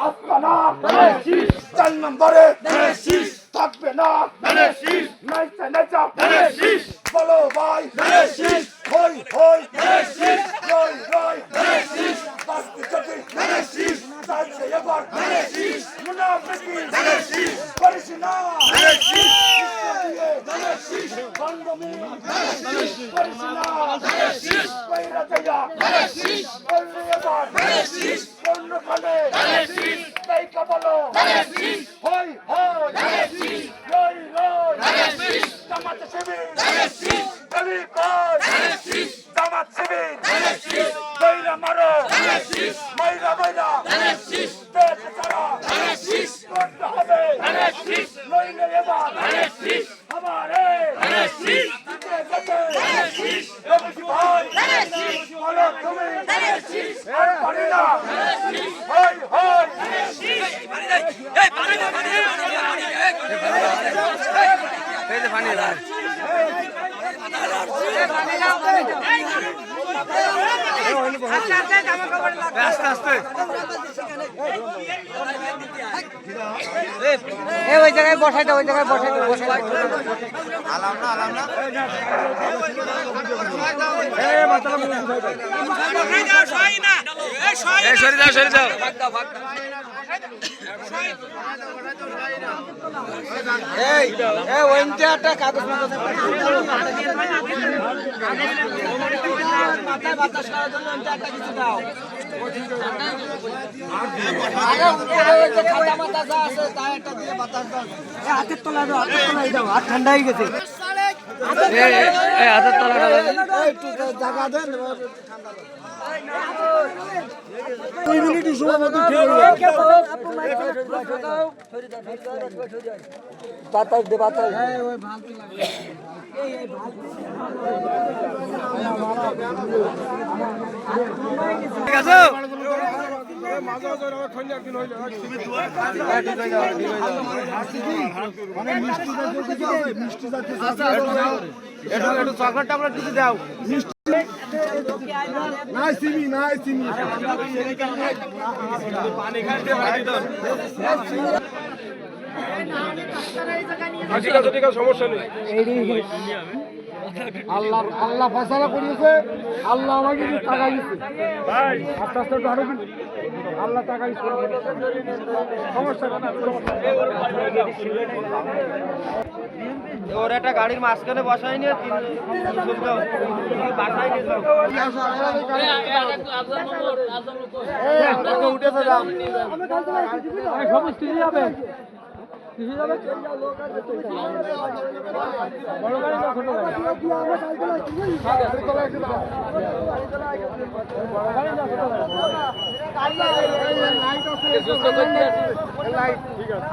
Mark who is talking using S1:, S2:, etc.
S1: আস্তানা চার নম্বরে। থাকবে না। বলো ভাই। হই হই। রই বন্ধমি করিস না কইরা যাইয়া না হই
S2: এ ওই জায়গায় বসাই দাও ওই জায়গায় বসাই দাও বসাই দাও
S3: সরে যাও সরে যাও
S2: এই এই ওইটা একটা কাগজ বাতাস করার জন্য ওইটা একটা কিছু দাও হাতের তলায় দাও হাতের তলায় দাও হাত ঠান্ডা হয়ে গেছে
S3: হাতের
S2: জায়গা দেন দুই মিনিট সময় মতো বাতাস দে বাতাস
S3: ঠিক আছে? একটু চকলেট টকলেট কিছু দাও।
S1: ঠিক আছে ঠিক আছে সমস্যা নেই আল্লাহ আল্লাহ ফয়সালা করিয়েছে আল্লাহ আমাকে টাকা দিচ্ছে আস্তে আস্তে হাঁটো আল্লাহ টাকা দিচ্ছে সমস্যা নেই, নেই।
S3: ওর একটা গাড়ির মাঝখানে বসাই নিয়ে বাসায় উঠেছে
S1: যাবে হ্যাঁ? লাইট ঠিক আছে।